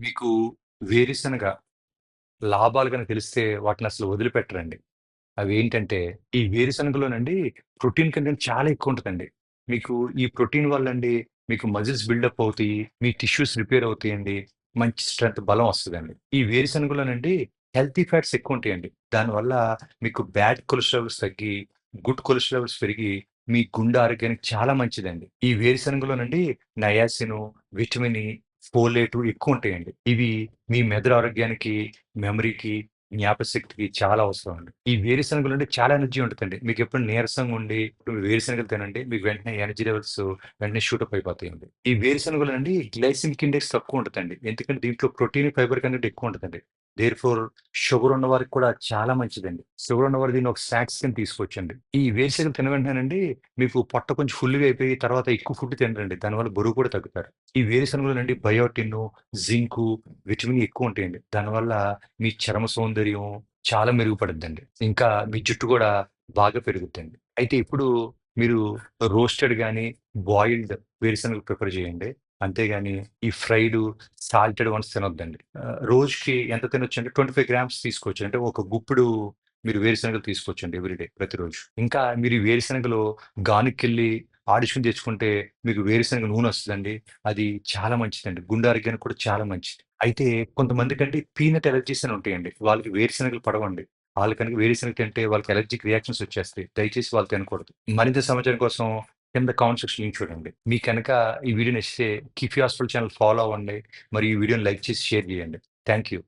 మీకు వేరుశనగ లాభాలు కనుక తెలిస్తే వాటిని అసలు వదిలిపెట్టరండి. అవి ఏంటంటే ఈ వేరుశనగలోనండి ప్రోటీన్ కంటెంట్ చాలా ఎక్కువ ఉంటుందండి మీకు ఈ ప్రోటీన్ వల్లండి మీకు మజిల్స్ బిల్డప్ అవుతాయి. మీ టిష్యూస్ రిపేర్ అవుతాయండి. మంచి స్ట్రెంత్ బలం వస్తుందండి ఈ వేరుశనగలోనండి హెల్తీ ఫ్యాట్స్ ఎక్కువ ఉంటాయండి దానివల్ల మీకు బ్యాడ్ కొలెస్ట్రాల్స్ తగ్గి, గుడ్ కొలెస్ట్రాల్స్ పెరిగి, మీ గుండె ఆరోగ్యానికి చాలా మంచిదండి. ఈ వేరుశనగలోనండి నయాసిను, విటమిన్ ఫోలేటు ఎక్కువ ఉంటాయండి ఇవి మీ మెదడు ఆరోగ్యానికి, మెమరీకి, జ్ఞాపకశక్తికి చాలా అవసరం అండి. ఈ వేరుశనగలు అంటే చాలా ఎనర్జీ ఉంటుందండి మీకు ఎప్పుడు నీరసంగా ఉండి, ఇప్పుడు వేరుశనగలు తినండి. మీకు వెంటనే ఎనర్జీ లెవెల్స్ వెంటనే షూటప్ అయిపోతాయండి. ఈ వేరుశనగలు అండి గ్లైసిమిక్ ఇండెక్స్ తక్కువ ఉంటుందండి ఎందుకంటే దీంట్లో ప్రోటీన్, ఫైబర్ కంటే ఎక్కువ ఉంటుందండి దేర్ ఫోర్ షుగర్ ఉన్న వారికి కూడా చాలా మంచిదండి. షుగర్ ఉన్న వారు దీన్ని ఒక స్నాక్స్ కింద తీసుకోవచ్చండి. ఈ వేరుశనగలు తిన్న మీకు పొట్ట కొంచెం ఫుల్‌గా అయిపోయి తర్వాత ఎక్కువ ఫుడ్ తినరండి. దానివల్ల బరువు కూడా తగ్గుతారు. ఈ వేరుశనగలో నుండి బయోటిన్ జింకు, విటమిన్ e ఎక్కువ ఉంటాయండి. దానివల్ల మీ చర్మ సౌందర్యం చాలా మెరుగుపడుద్దండి. ఇంకా మీ జుట్టు కూడా బాగా పెరుగుద్దండి. అయితే ఇప్పుడు మీరు రోస్టెడ్ కానీ బాయిల్డ్ వేరుశనగలు ప్రిఫర్ చేయండి. అంతేగాని ఈ ఫ్రైడు, సాల్టెడ్ వన్స్ తినొద్దండి. రోజుకి ఎంత తినవచ్చండి ట్వంటీ ఫైవ్ గ్రామ్స్ తీసుకోవచ్చు. అంటే ఒక గుప్పుడు మీరు వేరుశనగలు తీసుకోవచ్చండి ఎవ్రీడే ప్రతిరోజు. ఇంకా మీరు ఈ వేరుశనగలో గానుగకెళ్ళి ఆడిషన్ తెచ్చుకుంటే మీకు వేరుశనగ నూనె వస్తుందండి అది చాలా మంచిదండి. గుండె ఆరోగ్యానికి కూడా చాలా మంచిది. అయితే కొంతమందికండి పీనట్ ఎలర్జీస్ అని ఉంటాయండి. వాళ్ళకి వేరుశనగలు పడవండి. వాళ్ళ కనుక వేరుశనగ తింటే వాళ్ళకి ఎలర్జిక్ రియాక్షన్స్ వచ్చేస్తాయి. దయచేసి వాళ్ళు తినకూడదు. మరింత సమాచారం కోసం కింద కామెంట్ సెక్షన్ లింక్ చూడండి. మీకు కనుక ఈ వీడియో నచ్చితే కిఫీ హాస్పిటల్ ఛానల్ ఫాలో అవ్వండి. మరియు ఈ వీడియోని లైక్ చేసి షేర్ చేయండి. Thank you.